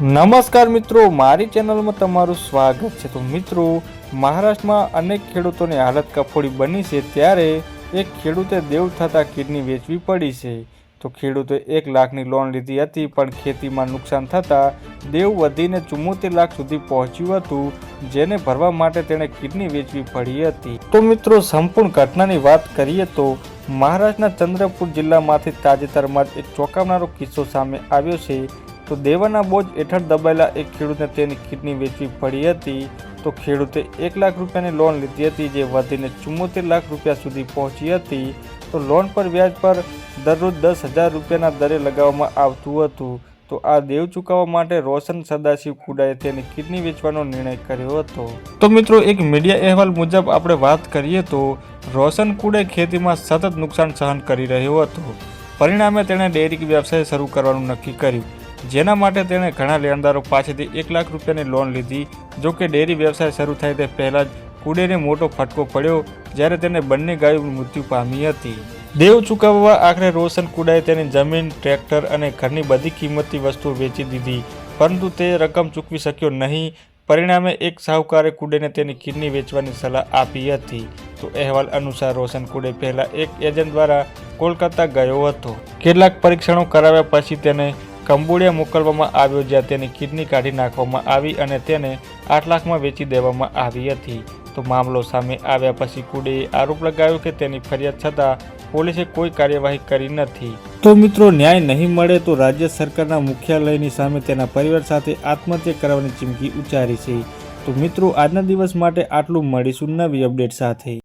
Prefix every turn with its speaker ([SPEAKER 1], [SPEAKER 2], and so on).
[SPEAKER 1] નમસ્કાર મિત્રો, મારી ચેનલમાં તમારું સ્વાગત છે. તો મિત્રો, મહારાષ્ટ્રમાં અનેક ખેડૂતોની હાલત કફોડી બની છે. ત્યારે એક ખેડૂતે દેવ થતાં કિડની વેચવી પડી છે. તો ખેડૂતે એક લાખની લોન લીધી હતી, પણ ખેતીમાં નુકસાન થતાં દેવ વધીને ચુમ્મોતેર લાખ સુધી પહોંચ્યું હતું, જેને ભરવા માટે તેણે કિડની વેચવી પડી હતી. તો મિત્રો, સંપૂર્ણ ઘટનાની વાત કરીએ તો મહારાષ્ટ્રના ચંદ્રપુર જિલ્લામાંથી તાજેતરમાં જ એક ચોંકાવનારો કિસ્સો સામે આવ્યો છે. તો દેવાના બોજ હેઠળ દબાયેલા એક ખેડૂતને તેની કિડની વેચવી પડી હતી. તો ખેડૂતે એક લાખ રૂપિયાની લોન લીધી હતી, જે વધીને ચુમ્મોતેર લાખ રૂપિયા સુધી પહોંચી હતી. તો લોન પર વ્યાજ પર દરરોજ દસ હજાર રૂપિયાના દરે લગાવવામાં આવતું હતું. તો આ દેવ ચૂકવવા માટે રોશન સદાશિવ કુડાએ તેની કિડની વેચવાનો નિર્ણય કર્યો હતો. તો મિત્રો, એક મીડિયા અહેવાલ મુજબ આપણે વાત કરીએ તો રોશન કુડે ખેતીમાં સતત નુકસાન સહન કરી રહ્યો હતો. પરિણામે તેણે ડેરી વ્યવસાય શરૂ કરવાનું નક્કી કર્યું. જેના માટે તેણે ઘણા લેણદારો પાસેથી એક લાખ રૂપિયાની લોન લીધી. જો કે ડેરી વ્યવસાય શરૂ થાય તે પહેલાં જ કુડેને મોટો ફટકો પડ્યો, જ્યારે તેને બંને ગાયો મૃત્યુ પામી હતી. દેવ ચૂકવવા આખરે રોશન કુડાએ તેની જમીન, ટ્રેક્ટર અને ઘરની બધી કિંમતી વસ્તુઓ વેચી દીધી. પરંતુ તે રકમ ચૂકવી શક્યો નહીં. પરિણામે એક સાહુકારે કુડેને તેની કિડની વેચવાની સલાહ આપી હતી. તો અહેવાલ અનુસાર રોશન કુડે પહેલાં એક એજન્ટ દ્વારા કોલકાતા ગયો હતો. કેટલાક પરીક્ષણો કરાવ્યા પછી તેને કંબોડિયા મોકલવામાં આવ્યો જ્યાં તેની કિડની કાઢી નાખવામાં આવી અને તેને આઠ લાખમાં વેચી દેવામાં આવી હતી. તો મામલો સામે આવ્યા પછી કુડેએ આરોપ લગાવ્યો કે તેની ફરિયાદ છતાં પોલીસે કોઈ કાર્યવાહી કરી નથી. તો મિત્રો, ન્યાય નહીં મળે તો રાજ્ય સરકારના મુખ્યાલયની સામે તેના પરિવાર સાથે આત્મહત્યા કરવાની ચીમકી ઉચ્ચારી છે. તો મિત્રો, આજના દિવસ માટે આટલું મળીશું નવી અપડેટ સાથે.